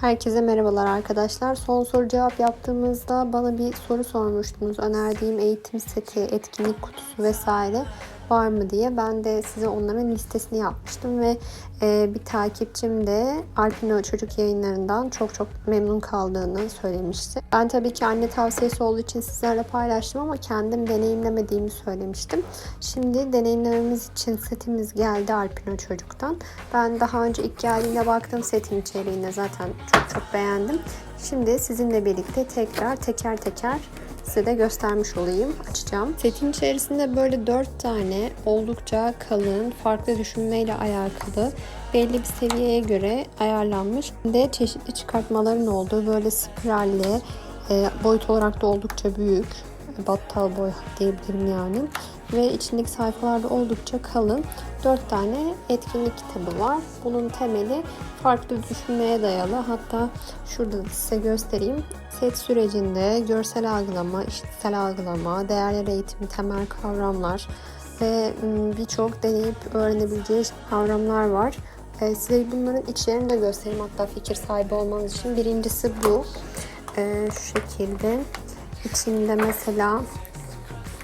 Herkese merhabalar arkadaşlar. Son soru cevap yaptığımızda bana bir soru sormuştunuz. Önerdiğim eğitim seti, etkinlik kutusu vesaire var mı diye. Ben de size onların listesini yapmıştım ve e, bir takipçim de Alpino Çocuk Yayınlarından çok çok memnun kaldığını söylemişti. Ben tabii ki anne tavsiyesi olduğu için sizlerle paylaştım ama kendim deneyimlemediğimi söylemiştim. Şimdi deneyimlememiz için setimiz geldi Alpino Çocuk'tan. Ben daha önce ilk geldiğinde baktım setin içeriğine zaten çok çok beğendim. Şimdi sizinle birlikte tekrar teker teker size de göstermiş olayım. Açacağım. Setin içerisinde böyle 4 tane oldukça kalın, farklı düşünmeyle alakalı belli bir seviyeye göre ayarlanmış ve çeşitli çıkartmaların olduğu böyle spiralli, e, boyut olarak da oldukça büyük, battal boy diyebilirim yani. Ve içindeki sayfalarda oldukça kalın 4 tane etkinlik kitabı var. Bunun temeli farklı düşünmeye dayalı. Hatta şurada da size göstereyim. Set sürecinde görsel algılama, işitsel algılama, değerler eğitimi, temel kavramlar ve birçok deneyip öğrenebileceği kavramlar var. Ee, size bunların içlerini de göstereyim hatta fikir sahibi olmanız için. Birincisi bu. Ee, şu şekilde. İçinde mesela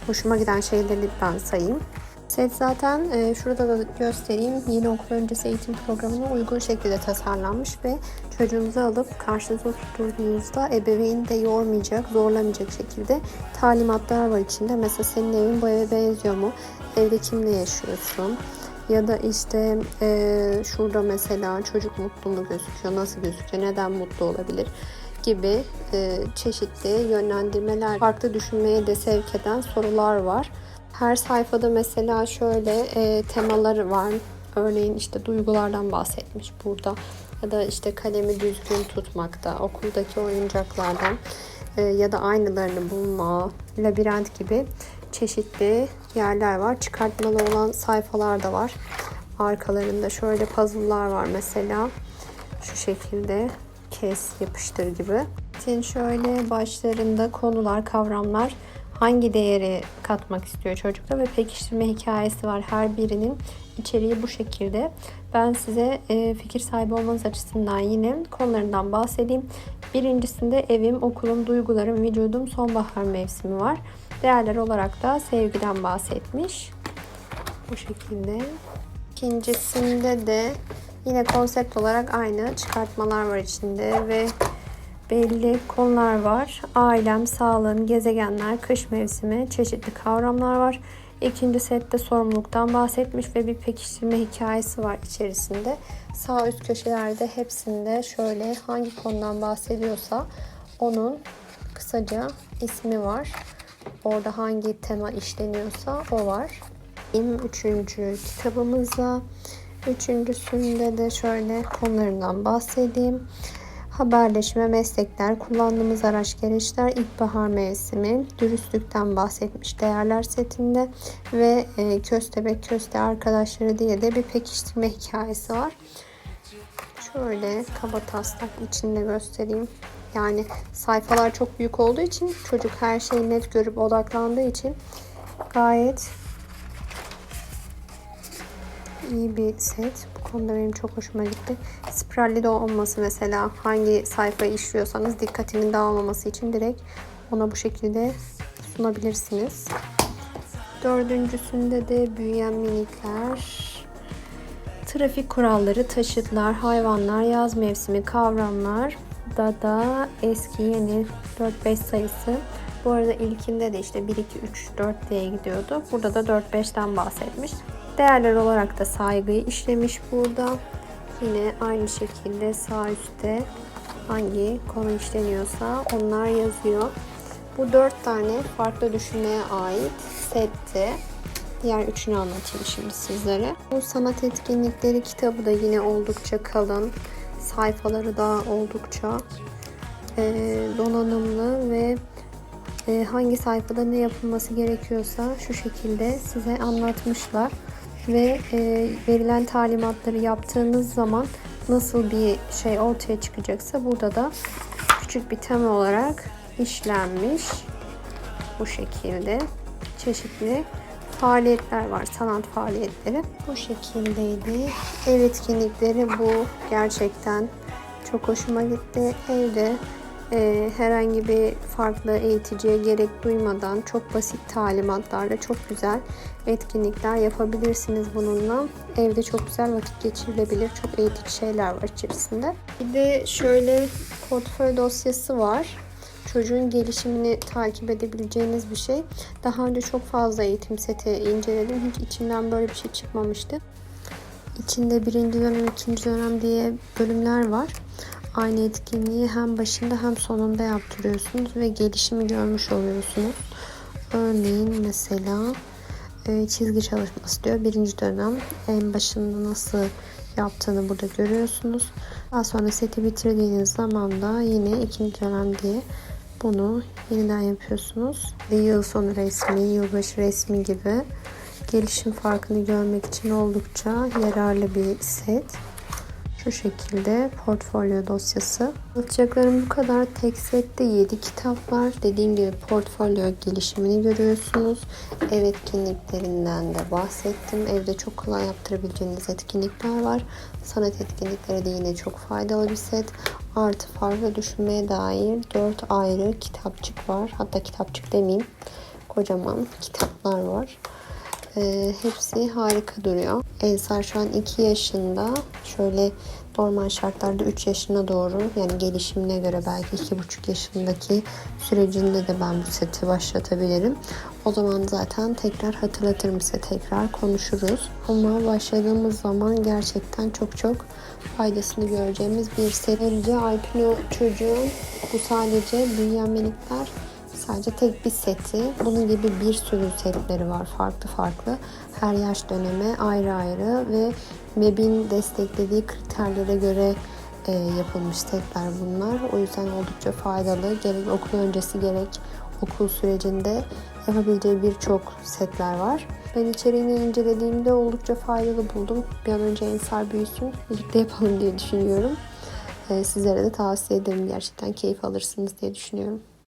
hoşuma giden şeyleri ben sayayım. Set zaten e, şurada da göstereyim. Yeni okul öncesi eğitim programına uygun şekilde tasarlanmış ve çocuğunuzu alıp karşınıza oturttuğunuzda ebeveyni de yormayacak, zorlamayacak şekilde talimatlar var içinde. Mesela senin evin bu eve benziyor mu? Evde kimle yaşıyorsun? Ya da işte e, şurada mesela çocuk mutlu mu gözüküyor, nasıl gözüküyor, neden mutlu olabilir gibi e, çeşitli yönlendirmeler, farklı düşünmeye de sevk eden sorular var. Her sayfada mesela şöyle e, temaları var. Örneğin işte duygulardan bahsetmiş burada. Ya da işte kalemi düzgün tutmakta, okuldaki oyuncaklardan e, ya da aynalarını bulma, labirent gibi çeşitli yerler var. Çıkartmalı olan sayfalar da var. Arkalarında şöyle puzzle'lar var mesela. Şu şekilde kes, yapıştır gibi. Senin şöyle başlarında konular, kavramlar hangi değeri katmak istiyor çocukta ve pekiştirme hikayesi var. Her birinin içeriği bu şekilde. Ben size e, fikir sahibi olmanız açısından yine konularından bahsedeyim. Birincisinde evim, okulum, duygularım, vücudum, sonbahar mevsimi var. Değerler olarak da sevgiden bahsetmiş. Bu şekilde. İkincisinde de yine konsept olarak aynı çıkartmalar var içinde ve belli konular var. Ailem, sağlığım, gezegenler, kış mevsimi, çeşitli kavramlar var. İkinci sette sorumluluktan bahsetmiş ve bir pekiştirme hikayesi var içerisinde. Sağ üst köşelerde hepsinde şöyle hangi konudan bahsediyorsa onun kısaca ismi var. Orada hangi tema işleniyorsa o var. Üçüncü kitabımızda Üçüncüsünde de şöyle konularından bahsedeyim. Haberleşme, meslekler, kullandığımız araç gereçler, ilkbahar mevsimi, dürüstlükten bahsetmiş değerler setinde ve e, köstebek köste arkadaşları diye de bir pekiştirme hikayesi var. Şöyle kaba taslak içinde göstereyim. Yani sayfalar çok büyük olduğu için çocuk her şeyi net görüp odaklandığı için gayet iyi bir set. Bu konuda benim çok hoşuma gitti. Spiralli de olması mesela hangi sayfayı işliyorsanız dikkatinin dağılmaması için direkt ona bu şekilde sunabilirsiniz. Dördüncüsünde de büyüyen minikler. Trafik kuralları, taşıtlar, hayvanlar, yaz mevsimi kavramlar da da eski yeni 4-5 sayısı. Bu arada ilkinde de işte 1, 2, 3, 4 diye gidiyordu. Burada da 4-5'ten bahsetmiş. Değerler olarak da saygıyı işlemiş burada. Yine aynı şekilde sağ üstte hangi konu işleniyorsa onlar yazıyor. Bu dört tane farklı düşünmeye ait sette. Diğer üçünü anlatayım şimdi sizlere. Bu sanat etkinlikleri kitabı da yine oldukça kalın. Sayfaları da oldukça e, donanımlı ve e, hangi sayfada ne yapılması gerekiyorsa şu şekilde size anlatmışlar ve e, verilen talimatları yaptığınız zaman nasıl bir şey ortaya çıkacaksa burada da küçük bir tema olarak işlenmiş. Bu şekilde çeşitli faaliyetler var. Sanat faaliyetleri. Bu şekildeydi. Ev etkinlikleri bu. Gerçekten çok hoşuma gitti. Evde e, herhangi bir farklı eğiticiye gerek duymadan çok basit talimatlarla çok güzel etkinlikler yapabilirsiniz bununla. Evde çok güzel vakit geçirilebilir. Çok eğitici şeyler var içerisinde. Bir de şöyle portföy dosyası var. Çocuğun gelişimini takip edebileceğiniz bir şey. Daha önce çok fazla eğitim seti inceledim. Hiç içinden böyle bir şey çıkmamıştı. İçinde birinci dönem, ikinci dönem diye bölümler var. Aynı etkinliği hem başında hem sonunda yaptırıyorsunuz ve gelişimi görmüş oluyorsunuz. Örneğin mesela e, çizgi çalışması diyor. Birinci dönem en başında nasıl yaptığını burada görüyorsunuz. Daha sonra seti bitirdiğiniz zaman da yine ikinci dönem diye bunu yeniden yapıyorsunuz. Ve yıl sonu resmi, yılbaşı resmi gibi gelişim farkını görmek için oldukça yararlı bir set. Şu şekilde portfolyo dosyası. Anlatacaklarım bu kadar. Tek sette 7 kitap var. Dediğim gibi portfolyo gelişimini görüyorsunuz. Ev etkinliklerinden de bahsettim. Evde çok kolay yaptırabileceğiniz etkinlikler var. Sanat etkinlikleri de yine çok faydalı bir set. Artı farklı düşünmeye dair 4 ayrı kitapçık var. Hatta kitapçık demeyeyim. Kocaman kitaplar var. Ee, hepsi harika duruyor. Ensar şu an 2 yaşında. Şöyle normal şartlarda 3 yaşına doğru yani gelişimine göre belki 2,5 yaşındaki sürecinde de ben bu seti başlatabilirim. O zaman zaten tekrar hatırlatırım size tekrar konuşuruz. Ama başladığımız zaman gerçekten çok çok faydasını göreceğimiz bir set. Ayrıca Alpino çocuğun bu sadece büyüyen minikler Sadece tek bir seti. Bunun gibi bir sürü setleri var farklı farklı. Her yaş döneme ayrı ayrı ve MEB'in desteklediği kriterlere göre e, yapılmış setler bunlar. O yüzden oldukça faydalı. Gerek okul öncesi gerek okul sürecinde yapabileceği birçok setler var. Ben içeriğini incelediğimde oldukça faydalı buldum. Bir an önce Ensar büyüsün, birlikte yapalım diye düşünüyorum. E, sizlere de tavsiye ederim. Gerçekten keyif alırsınız diye düşünüyorum.